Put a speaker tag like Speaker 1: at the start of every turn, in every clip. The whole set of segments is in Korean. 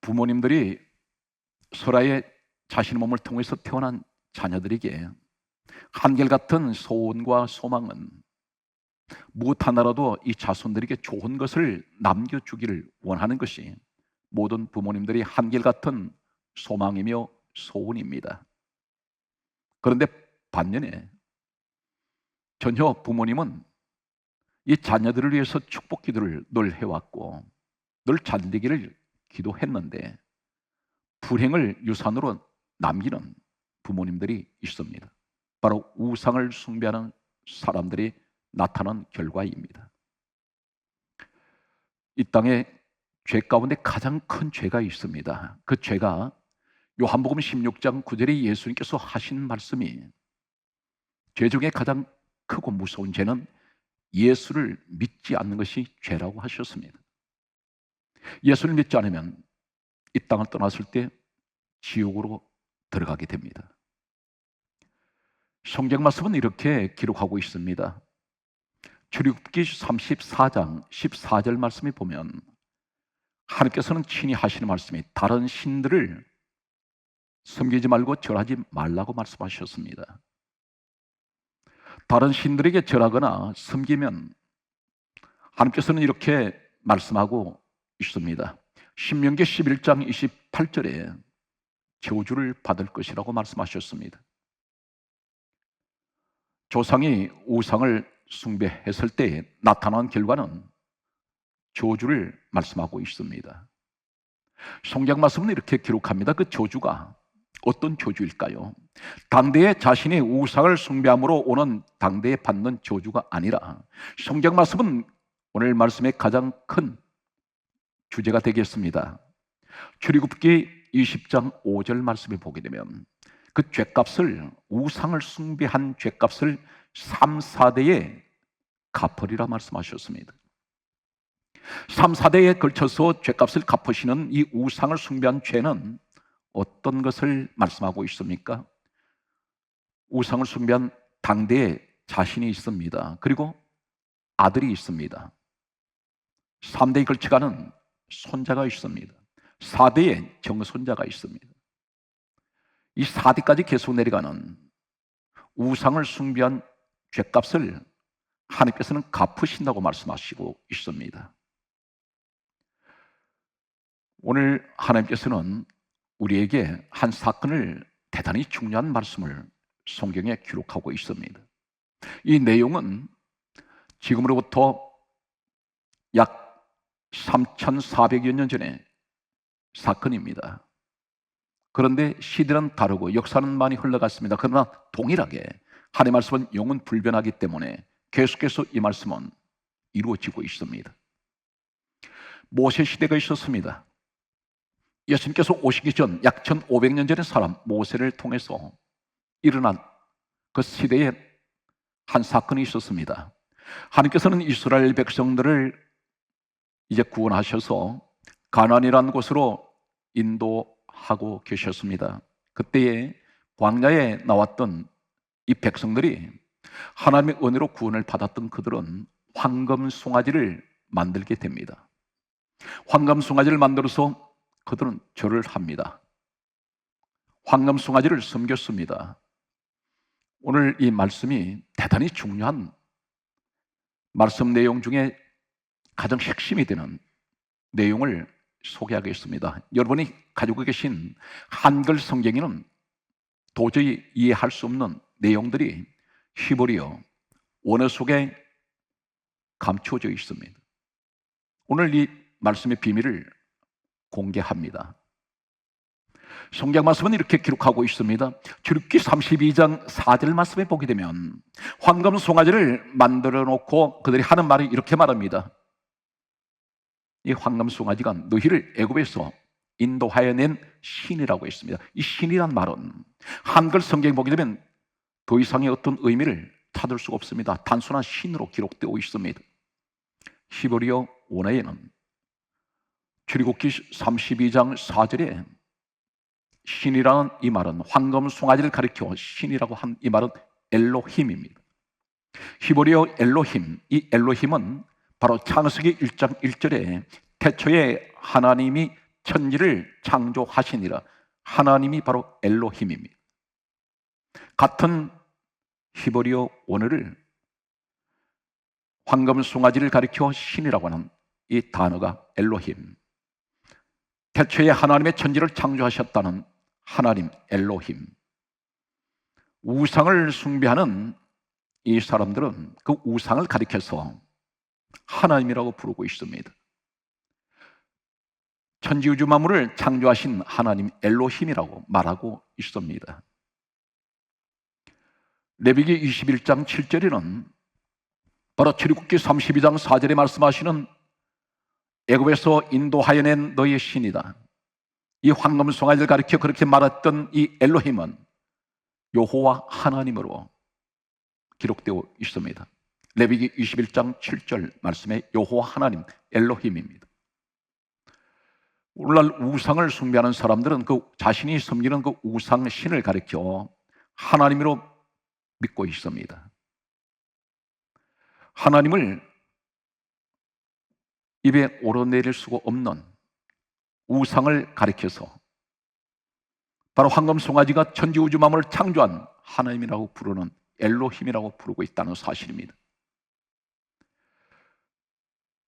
Speaker 1: 부모님들이 소라의 자신의 몸을 통해서 태어난 자녀들에게 한결같은 소원과 소망은 무엇 하나라도 이 자손들에게 좋은 것을 남겨주기를 원하는 것이 모든 부모님들이 한결같은 소망이며 소원입니다. 그런데 반면에 전혀 부모님은 이 자녀들을 위해서 축복 기도를 늘 해왔고 늘 잘되기를 기도했는데 불행을 유산으로 남기는 부모님들이 있습니다. 바로 우상을 숭배하는 사람들이 나타난 결과입니다. 이 땅에 죄 가운데 가장 큰 죄가 있습니다. 그 죄가 요한복음 16장 9절에 예수님께서 하신 말씀이 죄 중에 가장 크고 무서운 죄는 예수를 믿지 않는 것이 죄라고 하셨습니다. 예수를 믿지 않으면 이 땅을 떠났을 때 지옥으로 들어가게 됩니다. 성경 말씀은 이렇게 기록하고 있습니다. 출애굽기 34장 14절 말씀에 보면 하나님께서는 친히 하시는 말씀이 다른 신들을 섬기지 말고 절하지 말라고 말씀하셨습니다. 다른 신들에게 절하거나 섬기면 하나님께서는 이렇게 말씀하고 있습니다. 신명기 11장 28절에 저주를 받을 것이라고 말씀하셨습니다. 조상이 우상을 숭배했을 때 나타난 결과는 저주를 말씀하고 있습니다. 성경 말씀은 이렇게 기록합니다. 그 저주가 어떤 저주일까요? 당대에 자신의 우상을 숭배함으로 오는 당대에 받는 저주가 아니라 성경 말씀은 오늘 말씀의 가장 큰 주제가 되겠습니다. 출애굽기 20장 5절 말씀을 보게 되면 그 죄값을 우상을 숭배한 죄값을 3, 4대에 갚으리라 말씀하셨습니다. 3, 4대에 걸쳐서 죄값을 갚으시는 이 우상을 숭배한 죄는 어떤 것을 말씀하고 있습니까? 우상을 숭배한 당대에 자신이 있습니다. 그리고 아들이 있습니다. 3대에 걸쳐가는 손자가 있습니다. 4대에 정손자가 있습니다. 이 4대까지 계속 내려가는 우상을 숭배한 죄값을 하나님께서는 갚으신다고 말씀하시고 있습니다. 오늘 하나님께서는 우리에게 한 사건을 대단히 중요한 말씀을 성경에 기록하고 있습니다. 이 내용은 지금으로부터 약 3,400여 년 전의 사건입니다. 그런데 시대는 다르고 역사는 많이 흘러갔습니다. 그러나 동일하게 하나님의 말씀은 영은 불변하기 때문에 계속해서 이 말씀은 이루어지고 있습니다. 모세 시대가 있었습니다. 예수님께서 오시기 전 약 1500년 전의 사람 모세를 통해서 일어난 그 시대에 한 사건이 있었습니다. 하나님께서는 이스라엘 백성들을 이제 구원하셔서 가나안이라는 곳으로 인도하고 계셨습니다. 그때에 광야에 나왔던 이 백성들이 하나님의 은혜로 구원을 받았던 그들은 황금 송아지를 만들게 됩니다. 황금 송아지를 만들어서 그들은 절을 합니다. 황금 송아지를 섬겼습니다. 오늘 이 말씀이 대단히 중요한 말씀 내용 중에 가장 핵심이 되는 내용을 소개하겠습니다. 여러분이 가지고 계신 한글 성경에는 도저히 이해할 수 없는 내용들이 히브리어 원어 속에 감추어져 있습니다. 오늘 이 말씀의 비밀을 공개합니다. 성경 말씀은 이렇게 기록하고 있습니다. 출기 32장 4절 말씀에 보게 되면 황금 송아지를 만들어 놓고 그들이 하는 말이 이렇게 말합니다. 이 황금 송아지가 너희를 애굽에서 인도하여 낸 신이라고 했습니다. 이 신이란 말은 한글 성경 보게 되면 더 이상의 어떤 의미를 찾을 수가 없습니다. 단순한 신으로 기록되어 있습니다. 히브리어 원어에는 출애굽기 32장 4절에 신이라는 이 말은 황금 송아지를 가리켜 신이라고 한 이 말은 엘로힘입니다. 히브리어 엘로힘, 이 엘로힘은 바로 창세기 1장 1절에 태초에 하나님이 천지를 창조하시니라. 하나님이 바로 엘로힘입니다. 같은 히브리어 원어를 황금 송아지를 가리켜 신이라고 하는 이 단어가 엘로힘. 태초에 하나님의 천지를 창조하셨다는 하나님 엘로힘. 우상을 숭배하는 이 사람들은 그 우상을 가리켜서 하나님이라고 부르고 있습니다. 천지우주 만물을 창조하신 하나님 엘로힘이라고 말하고 있습니다. 레비기 21장 7절에는 바로 출애굽기 32장 4절에 말씀하시는 애굽에서 인도하여 낸 너의 신이다. 이 황금 송아지를 가리켜 그렇게 말했던 이 엘로힘은 여호와 하나님으로 기록되어 있습니다. 레위기 21장 7절 말씀에 여호와 하나님 엘로힘입니다. 오늘날 우상을 숭배하는 사람들은 그 자신이 섬기는 그 우상 신을 가리켜 하나님으로 믿고 있습니다. 하나님을 입에 오르내릴 수가 없는 우상을 가리켜서 바로 황금 송아지가 천지우주 만물을 창조한 하나님이라고 부르는 엘로힘이라고 부르고 있다는 사실입니다.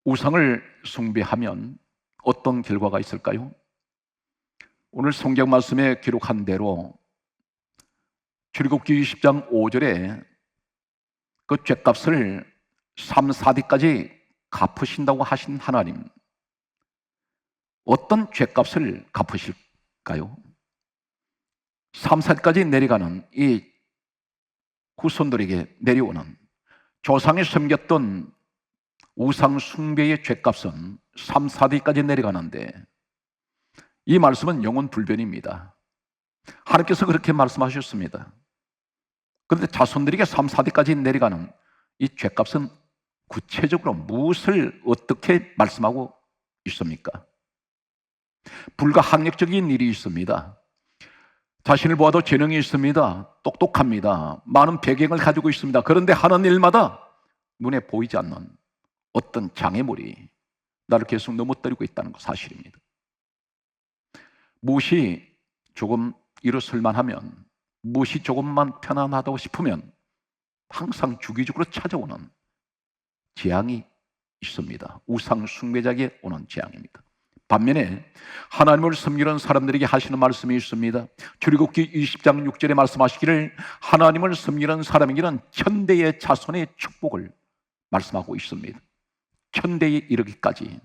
Speaker 1: 우상을 숭배하면 어떤 결과가 있을까요? 오늘 성경 말씀에 기록한 대로 출애굽기 20장 5절에 그 죄값을 3, 4대까지 갚으신다고 하신 하나님 어떤 죄값을 갚으실까요? 3, 4대까지 내려가는 이 후손들에게 내려오는 조상이 섬겼던 우상 숭배의 죄값은 3, 4대까지 내려가는데 이 말씀은 영원 불변입니다. 하나님께서 그렇게 말씀하셨습니다. 그런데 자손들에게 3, 4대까지 내려가는 이 죄값은 구체적으로 무엇을 어떻게 말씀하고 있습니까? 불가항력적인 일이 있습니다. 자신을 보아도 재능이 있습니다. 똑똑합니다. 많은 배경을 가지고 있습니다. 그런데 하는 일마다 눈에 보이지 않는 어떤 장애물이 나를 계속 넘어뜨리고 있다는 것 사실입니다. 무엇이 조금 일어설만 하면, 무엇이 조금만 편안하다고 싶으면 항상 주기적으로 찾아오는 재앙이 있습니다. 우상 숭배자에게 오는 재앙입니다. 반면에 하나님을 섬기는 사람들에게 하시는 말씀이 있습니다. 출애굽기 20장 6절에 말씀하시기를 하나님을 섬기는 사람에게는 천대의 자손의 축복을 말씀하고 있습니다. 천대에 이르기까지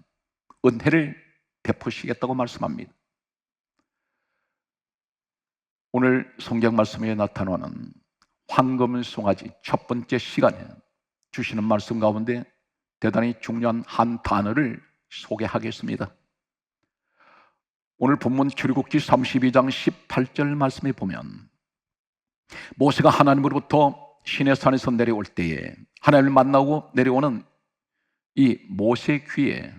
Speaker 1: 은혜를 베푸시겠다고 말씀합니다. 오늘 성경 말씀에 나타나는 황금 송아지 첫 번째 시간에 주시는 말씀 가운데 대단히 중요한 한 단어를 소개하겠습니다. 오늘 본문 출애굽기 32장 18절 말씀에 보면 모세가 하나님으로부터 시내 산에서 내려올 때에 하나님을 만나고 내려오는 이 모세 귀에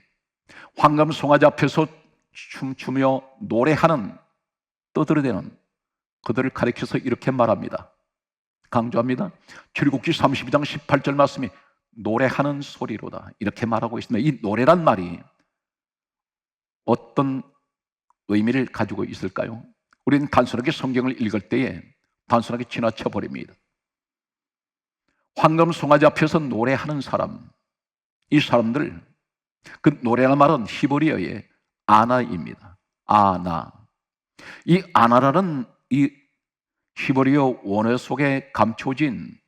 Speaker 1: 황금 송아지 앞에서 춤추며 노래하는 떠들어대는 그들을 가리켜서 이렇게 말합니다. 강조합니다. 출애굽기 32장 18절 말씀이 노래하는 소리로다 이렇게 말하고 있습니다. 이 노래란 말이 어떤 의미를 가지고 있을까요? 우리는 단순하게 성경을 읽을 때에 단순하게 지나쳐 버립니다. 황금 송아지 앞에서 노래하는 사람, 이 사람들, 그 노래라는 말은 히브리어의 아나입니다. 아나. 이 아나라는 이 히브리어 원어 속에 감춰진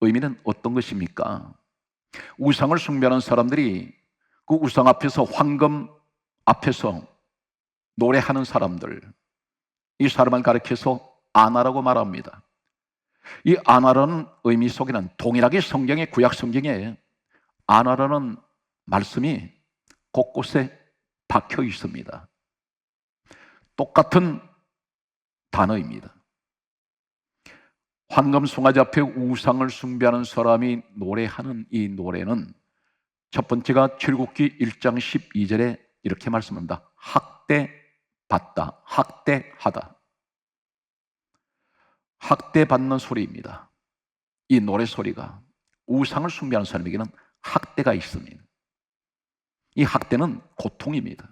Speaker 1: 의미는 어떤 것입니까? 우상을 숭배하는 사람들이 그 우상 앞에서 황금 앞에서 노래하는 사람들, 이 사람을 가리켜서 아나라고 말합니다. 이 아나라는 의미 속에는 동일하게 성경의 구약 성경에 아나라는 말씀이 곳곳에 박혀 있습니다. 똑같은 단어입니다. 황금 송아지 앞에 우상을 숭배하는 사람이 노래하는 이 노래는 첫 번째가 출국기 1장 12절에 이렇게 말씀합니다. 학대받다, 학대하다. 학대받는 소리입니다. 이 노래 소리가 우상을 숭배하는 사람에게는 학대가 있습니다. 이 학대는 고통입니다.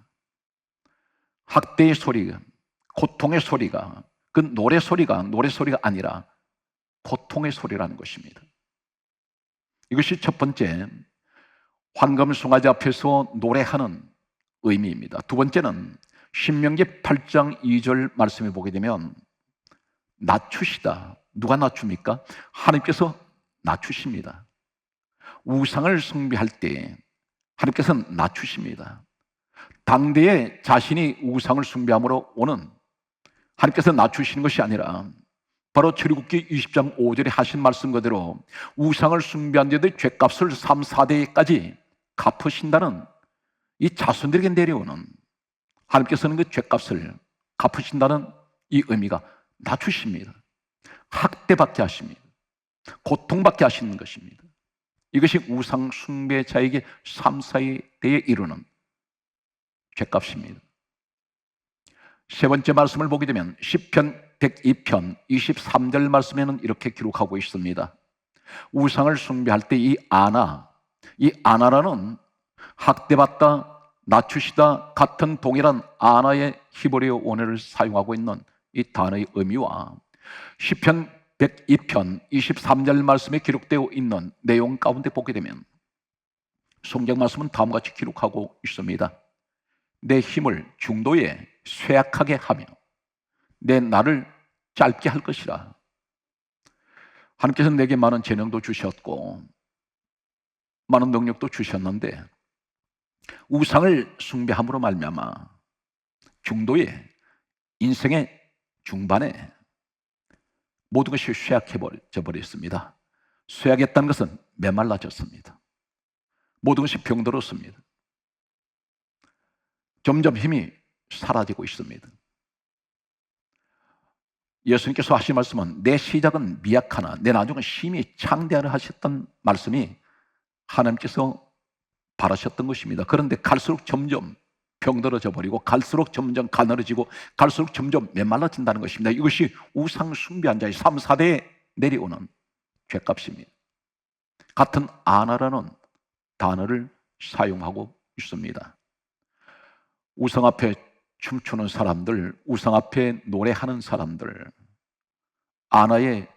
Speaker 1: 학대의 소리가, 고통의 소리가, 그 노래 소리가 노래 소리가 아니라 고통의 소리라는 것입니다. 이것이 첫 번째 황금 송아지 앞에서 노래하는 의미입니다. 두 번째는 신명기 8장 2절 말씀에 보게 되면 낮추시다. 누가 낮춥니까? 하나님께서 낮추십니다. 우상을 숭배할 때 하나님께서는 낮추십니다. 당대에 자신이 우상을 숭배함으로 오는 하나님께서 낮추시는 것이 아니라 바로 출애굽기 20장 5절에 하신 말씀 그대로 우상을 숭배한 자들의 죄값을 3, 4대까지 갚으신다는 이 자손들에게 내려오는 하나님께서는 그 죄값을 갚으신다는 이 의미가 낮추십니다. 학대받게 하십니다. 고통받게 하시는 것입니다. 이것이 우상 숭배자에게 3, 4대에 이르는 죄값입니다. 세 번째 말씀을 보게 되면 10편 102편 23절 말씀에는 이렇게 기록하고 있습니다. 우상을 숭배할 때 이 아나, 이 아나라는 학대받다, 낮추시다 같은 동일한 아나의 히브리어 원어를 사용하고 있는 이 단어의 의미와 10편 102편 23절 말씀에 기록되어 있는 내용 가운데 보게 되면 성경 말씀은 다음과 같이 기록하고 있습니다. 내 힘을 중도에 쇠약하게 하며 내 나를 짧게 할 것이라. 하나님께서 내게 많은 재능도 주셨고 많은 능력도 주셨는데 우상을 숭배함으로 말미암아 중도에 인생의 중반에 모든 것이 쇠약해져 버렸습니다. 쇠약했다는 것은 메말라졌습니다. 모든 것이 병들었습니다. 점점 힘이 사라지고 있습니다. 예수님께서 하신 말씀은 내 시작은 미약하나 내 나중은 심히 창대하라 하셨던 말씀이 하나님께서 바라셨던 것입니다. 그런데 갈수록 점점 병들어져 버리고 갈수록 점점 가늘어지고 갈수록 점점 메말라진다는 것입니다. 이것이 우상 숭배한 자의 3, 4대에 내려오는 죄값입니다. 같은 아나라는 단어를 사용하고 있습니다. 우상 앞에 춤추는 사람들, 우상 앞에 노래하는 사람들, 아나의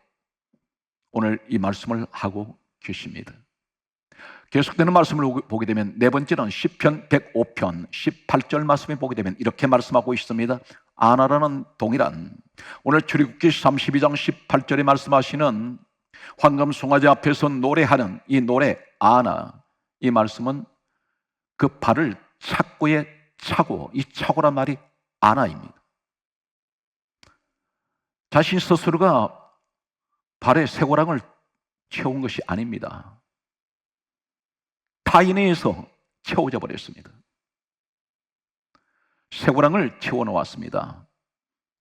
Speaker 1: 오늘 이 말씀을 하고 계십니다. 계속되는 말씀을 보게 되면 네 번째는 10편 105편 18절 말씀에 보게 되면 이렇게 말씀하고 있습니다. 아나라는 동일한 오늘 출애굽기 32장 18절에 말씀하시는 황금 송아지 앞에서 노래하는 이 노래 아나 이 말씀은 그 발을 착고에 차고 이 차고란 말이 아나입니다. 자신 스스로가 발에 쇠고랑을 채운 것이 아닙니다. 의해서 채워져 버렸습니다. 쇠고랑을 채워 놓았습니다.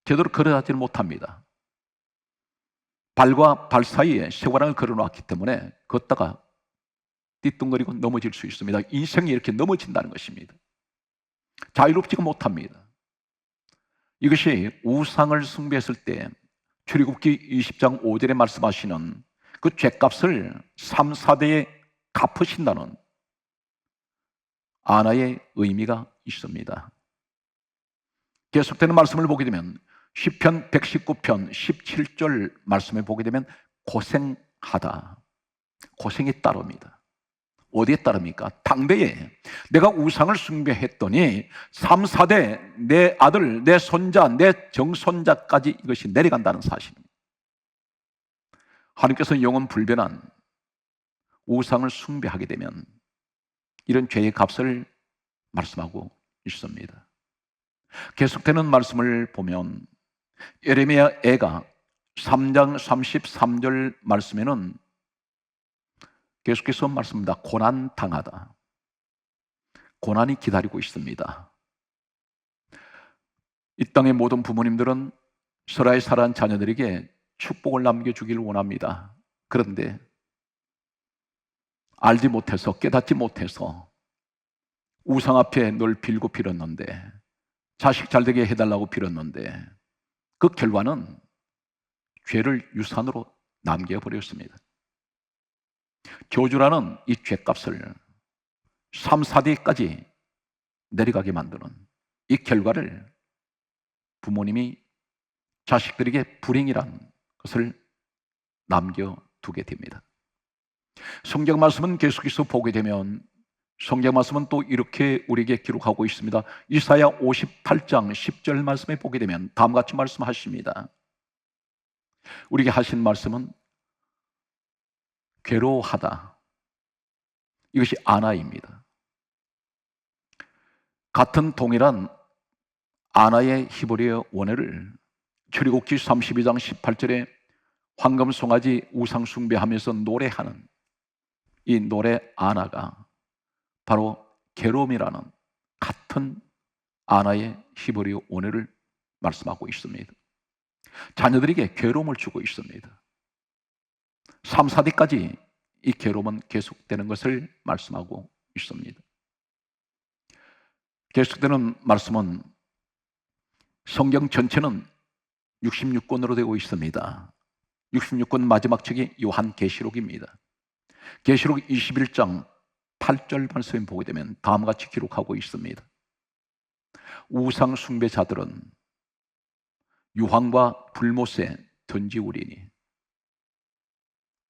Speaker 1: 제대로 걸어가지를 못합니다. 발과 발 사이에 쇠고랑을 걸어 놓았기 때문에 걷다가 띠뚱거리고 넘어질 수 있습니다. 인생이 이렇게 넘어진다는 것입니다. 자유롭지가 못합니다. 이것이 우상을 숭배했을 때 출애굽기 20장 5절에 말씀하시는 그 죄값을 3, 4대에 갚으신다는 아나의 의미가 있습니다. 계속되는 말씀을 보게 되면 10편 119편 17절 말씀을 보게 되면 고생하다. 고생이 따릅니다. 어디에 따릅니까? 당대에 내가 우상을 숭배했더니 3, 4대 내 아들, 내 손자, 내 정손자까지 이것이 내려간다는 사실입니다. 하나님께서 영원 불변한 우상을 숭배하게 되면 이런 죄의 값을 말씀하고 있습니다. 계속되는 말씀을 보면 예레미야 애가 3장 33절 말씀에는 계속해서 말씀합니다. 고난 당하다. 고난이 기다리고 있습니다. 이 땅의 모든 부모님들은 설아의 살아난 자녀들에게 축복을 남겨주기를 원합니다. 그런데 알지 못해서 깨닫지 못해서 우상 앞에 늘 빌고 빌었는데 자식 잘 되게 해달라고 빌었는데 그 결과는 죄를 유산으로 남겨버렸습니다. 교주라는 이 죄값을 3, 4대까지 내려가게 만드는 이 결과를 부모님이 자식들에게 불행이란 것을 남겨두게 됩니다. 성경 말씀은 계속해서 보게 되면 성경 말씀은 또 이렇게 우리에게 기록하고 있습니다. 이사야 58장 10절 말씀에 보게 되면 다음과 같이 말씀하십니다. 우리에게 하신 말씀은 괴로워하다. 이것이 아나입니다. 같은 동일한 아나의 히브리어 원어를 출애굽기 32장 18절에 황금 송아지 우상 숭배하면서 노래하는 이 노래 아나가 바로 게롬이라는 같은 아나의 히브리어 원어를 말씀하고 있습니다. 자녀들에게 괴로움을 주고 있습니다. 3, 4대까지 이 괴로움은 계속되는 것을 말씀하고 있습니다. 계속되는 말씀은 성경 전체는 66권으로 되고 있습니다. 66권 마지막 책이 요한 계시록입니다. 계시록 21장 8절 말씀을 보게 되면 다음과 같이 기록하고 있습니다. 우상 숭배자들은 유황과 불못에 던지우리니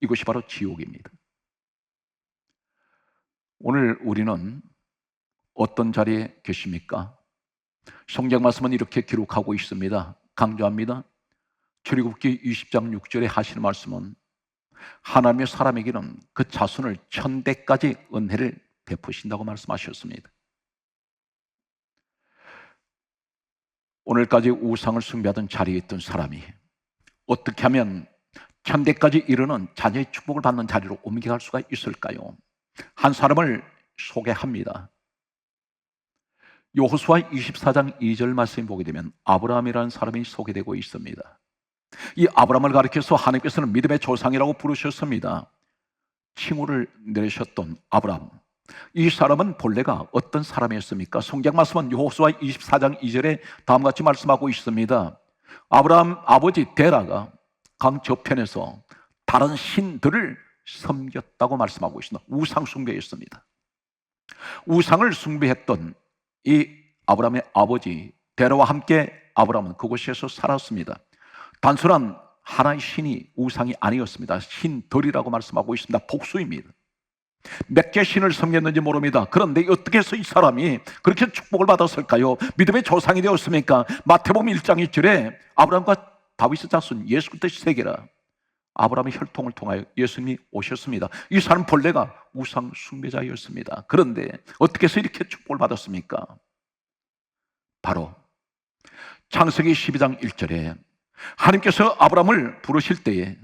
Speaker 1: 이것이 바로 지옥입니다. 오늘 우리는 어떤 자리에 계십니까? 성경 말씀은 이렇게 기록하고 있습니다. 강조합니다. 출애굽기 20장 6절에 하시는 말씀은 하나님의 사람에게는 그 자손을 천대까지 은혜를 베푸신다고 말씀하셨습니다. 오늘까지 우상을 숭배하던 자리에 있던 사람이 어떻게 하면 천대까지 이르는 자녀의 축복을 받는 자리로 옮겨갈 수가 있을까요? 한 사람을 소개합니다. 요호수아 24장 2절 말씀 보게 되면 아브라함이라는 사람이 소개되고 있습니다. 이 아브라함을 가리켜서 하나님께서는 믿음의 조상이라고 부르셨습니다. 칭호를 내리셨던 아브라함. 이 사람은 본래가 어떤 사람이었습니까? 성경 말씀은 요호수아 24장 2절에 다음과 같이 말씀하고 있습니다. 아브라함 아버지 데라가 강 저편에서 다른 신들을 섬겼다고 말씀하고 있습니다. 우상 숭배였습니다. 우상을 숭배했던 이 아브라함의 아버지 데라와 함께 아브라함은 그곳에서 살았습니다. 단순한 하나의 신이 우상이 아니었습니다. 신들이라고 말씀하고 있습니다. 복수입니다. 몇개 신을 섬겼는지 모릅니다. 그런데 어떻게 해서 이 사람이 그렇게 축복을 받았을까요? 믿음의 조상이 되었습니까? 마태복음 1장 1절에 아브라함과 다윗의 자손 예수 그리스도의 세계라 아브라함의 혈통을 통하여 예수님이 오셨습니다. 이 사람 본래가 우상 숭배자였습니다. 그런데 어떻게 해서 이렇게 축복을 받았습니까? 바로 창세기 12장 1절에 하나님께서 아브라함을 부르실 때에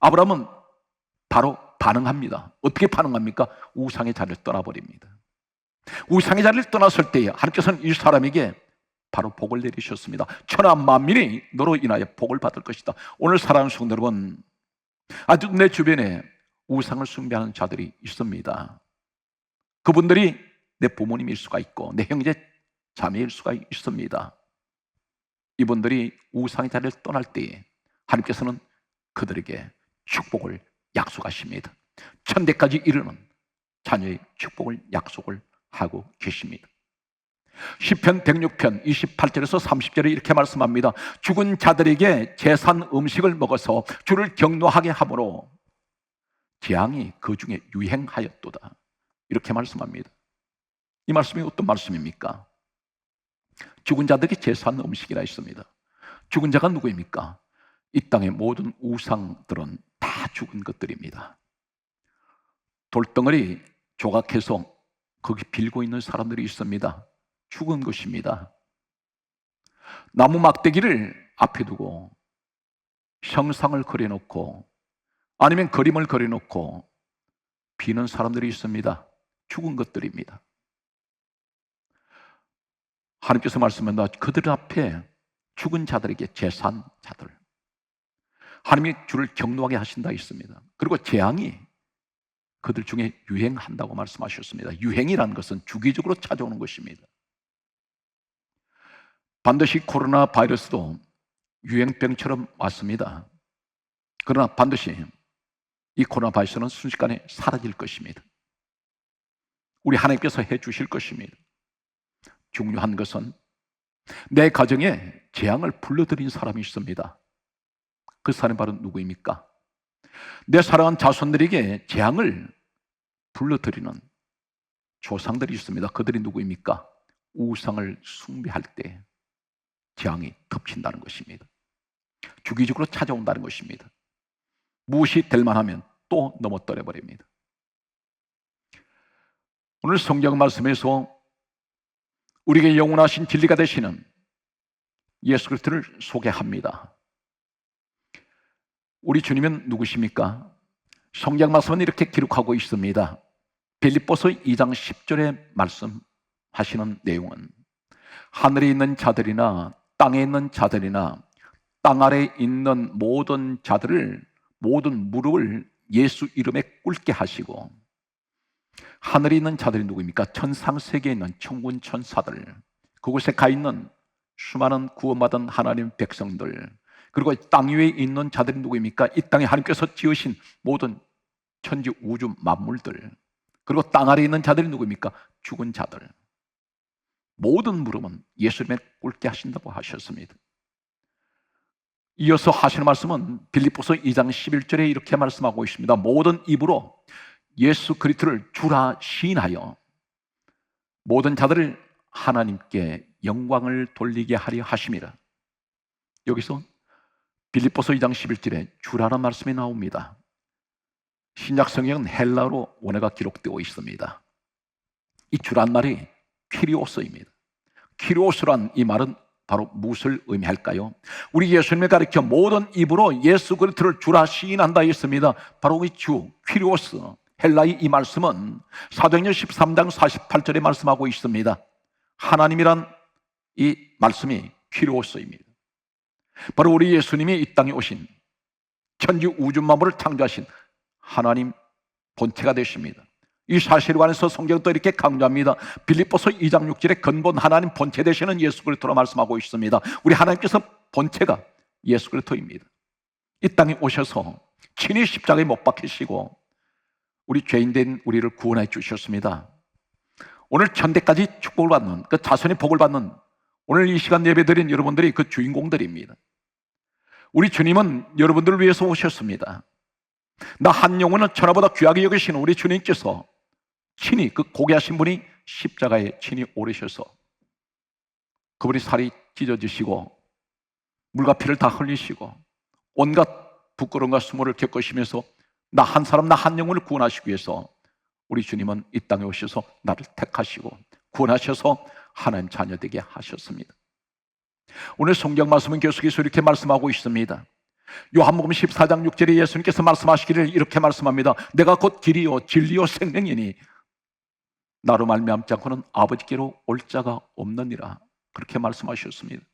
Speaker 1: 아브라함은 바로 반응합니다. 어떻게 반응합니까? 우상의 자리를 떠나버립니다. 우상의 자리를 떠났을 때에 하나님께서는 이 사람에게 바로 복을 내리셨습니다. 천하 만민이 너로 인하여 복을 받을 것이다. 오늘 사랑하는 성도 여러분, 아주 내 주변에 우상을 숭배하는 자들이 있습니다. 그분들이 내 부모님일 수가 있고 내 형제 자매일 수가 있습니다. 이분들이 우상의 자리를 떠날 때에 하나님께서는 그들에게 축복을 약속하십니다. 천대까지 이르는 자녀의 축복을 약속을 하고 계십니다. 시편 106편 28절에서 30절에 이렇게 말씀합니다. 죽은 자들에게 제산 음식을 먹어서 주를 경노하게 하므로 재앙이 그 중에 유행하였도다. 이렇게 말씀합니다. 이 말씀이 어떤 말씀입니까? 죽은 자들이 제산 음식이라 했습니다. 죽은 자가 누구입니까? 이 땅의 모든 우상들은 다 죽은 것들입니다. 돌덩어리 조각해서 거기 빌고 있는 사람들이 있습니다. 죽은 것입니다. 나무 막대기를 앞에 두고 형상을 그려놓고 아니면 그림을 그려놓고 비는 사람들이 있습니다. 죽은 것들입니다. 하나님께서 말씀한다. 그들 앞에 죽은 자들에게 재산 자들. 하나님이 주를 경노하게 하신다 있습니다. 그리고 재앙이 그들 중에 유행한다고 말씀하셨습니다. 유행이라는 것은 주기적으로 찾아오는 것입니다. 반드시 코로나 바이러스도 유행병처럼 왔습니다. 그러나 반드시 이 코로나 바이러스는 순식간에 사라질 것입니다. 우리 하나님께서 해 주실 것입니다. 중요한 것은 내 가정에 재앙을 불러들인 사람이 있습니다. 그 사람이 바로 누구입니까? 내 사랑한 자손들에게 재앙을 불러들이는 조상들이 있습니다. 그들이 누구입니까? 우상을 숭배할 때 재앙이 덮친다는 것입니다. 주기적으로 찾아온다는 것입니다. 무엇이 될 만하면 또 넘어뜨려 버립니다. 오늘 성경 말씀에서 우리에게 영원하신 진리가 되시는 예수 그리스도를 소개합니다. 우리 주님은 누구십니까? 성경 말씀은 이렇게 기록하고 있습니다. 빌립보서 2장 10절에 말씀하시는 내용은 하늘에 있는 자들이나 땅에 있는 자들이나 땅 아래 있는 모든 자들을 모든 무릎을 예수 이름에 꿇게 하시고 하늘에 있는 자들이 누구입니까? 천상 세계에 있는 천군 천사들 그곳에 가 있는 수많은 구원받은 하나님 백성들 그리고 땅 위에 있는 자들이 누구입니까? 이 땅에 하나님께서 지으신 모든 천지 우주 만물들 그리고 땅 아래에 있는 자들이 누구입니까? 죽은 자들 모든 무릎은 예수님의 꿇게 하신다고 하셨습니다. 이어서 하시는 말씀은 빌립보서 2장 11절에 이렇게 말씀하고 있습니다. 모든 입으로 예수 그리스도를 주라 시인하여 모든 자들을 하나님께 영광을 돌리게 하려 하심이라. 여기서 빌립보서 2장 11절에 주라는 말씀이 나옵니다. 신약 성경은 헬라로 원어가 기록되어 있습니다. 이 주란 말이 키리오스입니다. 키리오스란 이 말은 바로 무엇을 의미할까요? 우리 예수님을 가리켜 모든 입으로 예수 그리스도를 주라 시인한다 했습니다. 바로 이 주, 키리오스. 헬라의 이 말씀은 사도행전 13장 48절에 말씀하고 있습니다. 하나님이란 이 말씀이 키리오스입니다. 바로 우리 예수님이 이 땅에 오신 천지 우주 만물을 창조하신 하나님 본체가 되십니다. 이 사실에 관해서 성경도 이렇게 강조합니다. 빌립보서 2장 6절에 근본 하나님 본체 되시는 예수 그리스도로 말씀하고 있습니다. 우리 하나님께서 본체가 예수 그리스도입니다. 이 땅에 오셔서 친히 십자가에 못 박히시고 우리 죄인된 우리를 구원해 주셨습니다. 오늘 천대까지 축복을 받는 그 자손이 복을 받는 오늘 이 시간 예배드린 여러분들이 그 주인공들입니다. 우리 주님은 여러분들을 위해서 오셨습니다. 나 한 영혼은 천하보다 귀하게 여기시는 우리 주님께서 친히 그 고귀하신 분이 십자가에 친히 오르셔서 그분이 살이 찢어지시고 물과 피를 다 흘리시고 온갖 부끄러움과 수모를 겪으시면서 나 한 사람 나 한 영혼을 구원하시기 위해서 우리 주님은 이 땅에 오셔서 나를 택하시고 구원하셔서 하나님 자녀 되게 하셨습니다. 오늘 성경 말씀은 계속해서 이렇게 말씀하고 있습니다. 요한복음 14장 6절에 예수님께서 말씀하시기를 이렇게 말씀합니다. 내가 곧 길이요 진리요 생명이니 나로 말미암지 않고는 아버지께로 올 자가 없느니라 그렇게 말씀하셨습니다.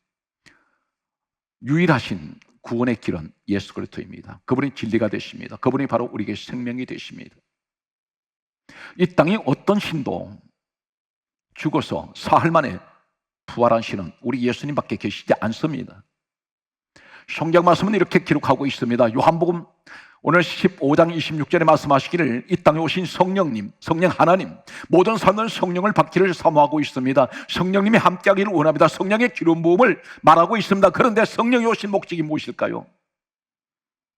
Speaker 1: 유일하신 구원의 길은 예수 그리스도입니다. 그분이 진리가 되십니다. 그분이 바로 우리에게 생명이 되십니다. 이 땅에 어떤 신도 죽어서 사흘 만에 부활한 신은 우리 예수님밖에 계시지 않습니다. 성경 말씀은 이렇게 기록하고 있습니다. 요한복음 오늘 15장 26절에 말씀하시기를 이 땅에 오신 성령님, 성령 하나님, 모든 사람은 성령을 받기를 사모하고 있습니다. 성령님이 함께하기를 원합니다. 성령의 기름 부음을 말하고 있습니다. 그런데 성령이 오신 목적이 무엇일까요?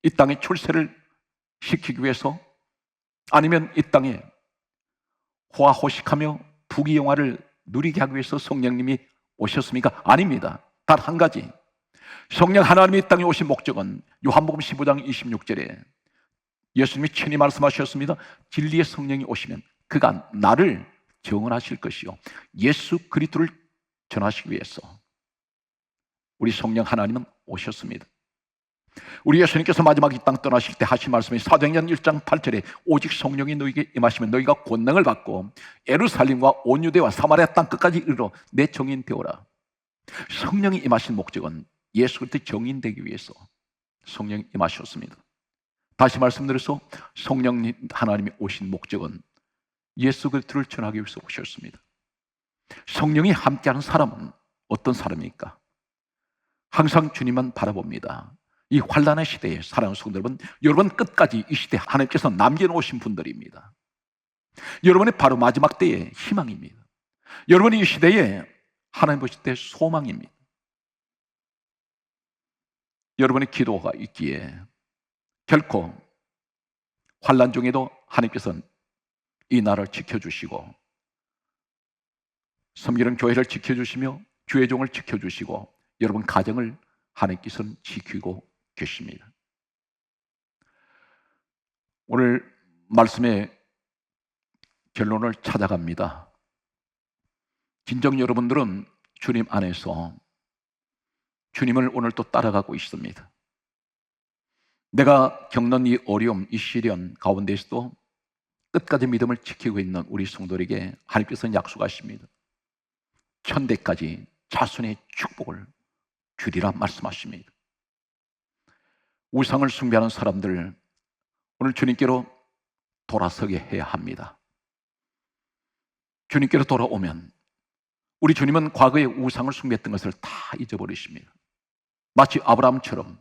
Speaker 1: 이 땅에 출세를 시키기 위해서 아니면 이 땅에 호화호식하며 부귀영화를 누리게 하기 위해서 성령님이 오셨습니까? 아닙니다. 단 한 가지. 성령 하나님이 이 땅에 오신 목적은 요한복음 15장 26절에 예수님이 친히 말씀하셨습니다. 진리의 성령이 오시면 그가 나를 정언하실 것이요. 예수 그리스도를 전하시기 위해서 우리 성령 하나님은 오셨습니다. 우리 예수님께서 마지막 이 땅 떠나실 때 하신 말씀이 사도행전 1장 8절에 오직 성령이 너희에게 임하시면 너희가 권능을 받고 에루살림과 온 유대와 사마리아 땅 끝까지 이르러 내 정인 되오라. 성령이 임하신 목적은 예수 그리스도의 정인 되기 위해서 성령이 임하셨습니다. 다시 말씀드려서 성령 하나님이 오신 목적은 예수 그리스도를 전하기 위해서 오셨습니다. 성령이 함께하는 사람은 어떤 사람입니까? 항상 주님만 바라봅니다. 이 환란의 시대에 사랑하는 성도 여러분, 여러분 끝까지 이 시대 하나님께서 남겨놓으신 분들입니다. 여러분의 바로 마지막 때의 희망입니다. 여러분이 이 시대에 하나님 보실 때 소망입니다. 여러분의 기도가 있기에 결코 환란 중에도 하나님께서는 이 나라를 지켜주시고 섬기는 교회를 지켜주시며 주의 종을 지켜주시고 여러분 가정을 하나님께서는 지키고 계십니다. 오늘 말씀의 결론을 찾아갑니다. 진정 여러분들은 주님 안에서 주님을 오늘 또 따라가고 있습니다. 내가 겪는 이 어려움, 이 시련 가운데서도 끝까지 믿음을 지키고 있는 우리 성도에게 하나님께서는 약속하십니다. 천대까지 자손의 축복을 주리라 말씀하십니다. 우상을 숭배하는 사람들 오늘 주님께로 돌아서게 해야 합니다. 주님께로 돌아오면 우리 주님은 과거에 우상을 숭배했던 것을 다 잊어버리십니다. 마치 아브라함처럼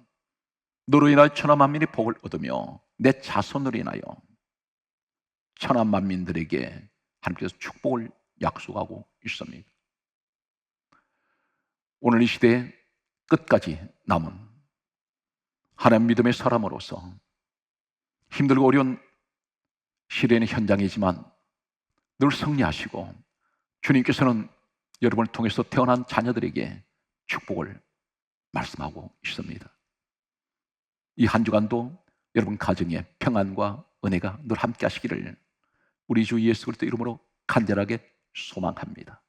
Speaker 1: 너로 인하여 천하 만민이 복을 얻으며 내 자손으로 인하여 천하 만민들에게 하나님께서 축복을 약속하고 있습니다. 오늘 이 시대에 끝까지 남은 하나님 믿음의 사람으로서 힘들고 어려운 시련의 현장이지만 늘 승리하시고 주님께서는 여러분을 통해서 태어난 자녀들에게 축복을 말씀하고 있습니다. 이 한 주간도 여러분 가정에 평안과 은혜가 늘 함께 하시기를 우리 주 예수 그리스도 이름으로 간절하게 소망합니다.